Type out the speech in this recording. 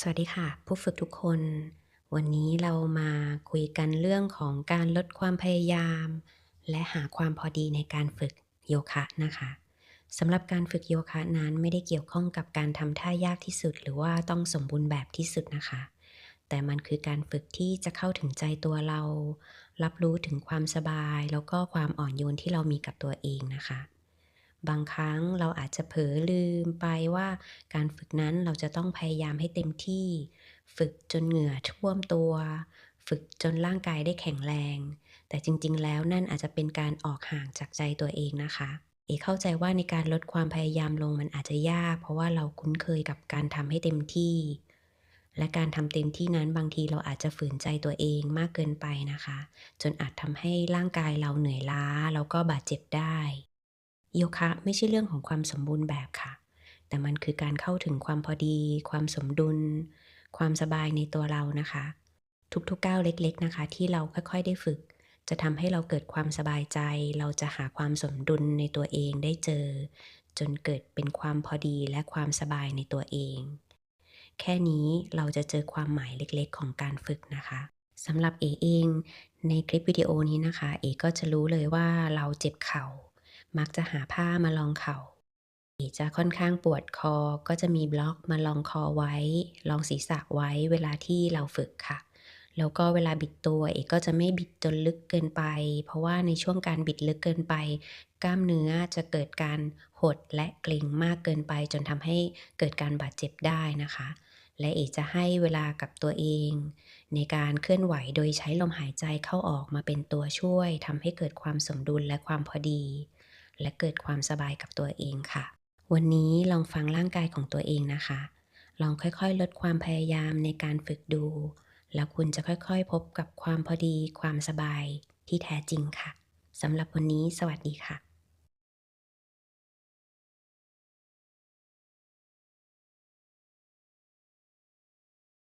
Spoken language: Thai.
สวัสดีค่ะ ผู้ฝึกทุกคน วันนี้เรามาคุยกันเรื่องของการลดความพยายาม และหาความพอดีในการฝึกโยคะนะคะสำหรับการฝึกโยคะนั้นไม่ได้เกี่ยวข้องกับการทำท่ายากที่สุด หรือว่าต้องสมบูรณ์แบบที่สุดนะคะ แต่มันคือการฝึกที่จะเข้าถึงใจตัวเรา รับรู้ถึงความสบาย แล้วก็ความอ่อนโยนที่เรามีกับตัวเองนะคะ บางครั้งเราอาจจะเผลอลืมไปว่าการฝึกนั้นเราจะต้องพยายามให้เต็มที่ ฝึกจนเหงื่อท่วมตัว ฝึกจนร่างกายได้แข็งแรง แต่จริงๆ แล้วนั่นอาจจะเป็นการออกห่างจากใจตัวเองนะคะ เอเข้าใจว่าในการลดความพยายามลงมันอาจจะยาก เพราะว่าเราคุ้นเคยกับการทำให้เต็มที่ และการทำเต็มที่นั้นบางทีเราอาจจะฝืนใจตัวเองมากเกินไปนะคะ จนอาจทำให้ร่างกายเราเหนื่อยล้าแล้วก็บาดเจ็บได้ โยคะไม่ใช่เรื่องของความสมบูรณ์แบบค่ะ แต่มันคือการเข้าถึงความพอดี ความสมดุล ความสบายในตัวเรานะคะ ทุกๆก้าวเล็กๆนะคะ ที่เราค่อยๆได้ฝึก จะทำให้เราเกิดความสบายใจ เราจะหาความสมดุลในตัวเองได้เจอ จนเกิดเป็นความพอดีและความสบายในตัวเอง แค่นี้เราจะเจอความหมายเล็กๆ ของการฝึกนะคะสำหรับเอเอง ในคลิปวิดีโอนี้นะคะ เอก็จะรู้เลยว่าเราเจ็บเข่า มักจะหาผ้ามารองเข่าเอจะค่อนข้างปวดคอก็จะมีบล็อกมารองคอไว้รองศีรษะไว้เวลาที่เราฝึกค่ะ แล้วก็เวลาบิดตัวเอกก็จะไม่บิดจนลึกเกินไป เพราะว่าในช่วงการบิดลึกเกินไป กล้ามเนื้อจะเกิดการหดและเกร็งมากเกินไป จนทำให้เกิดการบาดเจ็บได้นะคะ และเอกจะให้เวลากับตัวเอง ในการเคลื่อนไหวโดยใช้ลมหายใจเข้าออกมาเป็นตัวช่วยทำให้เกิดความสมดุลและความพอดี และเกิดความสบายกับตัวเองค่ะ วันนี้ลองฟังร่างกายของตัวเองนะคะ ลองค่อยๆ ลดความพยายามในการฝึกดู แล้วคุณจะค่อยๆ พบกับความพอดี ความสบายที่แท้จริงค่ะสำหรับวันนี้สวัสดีค่ะ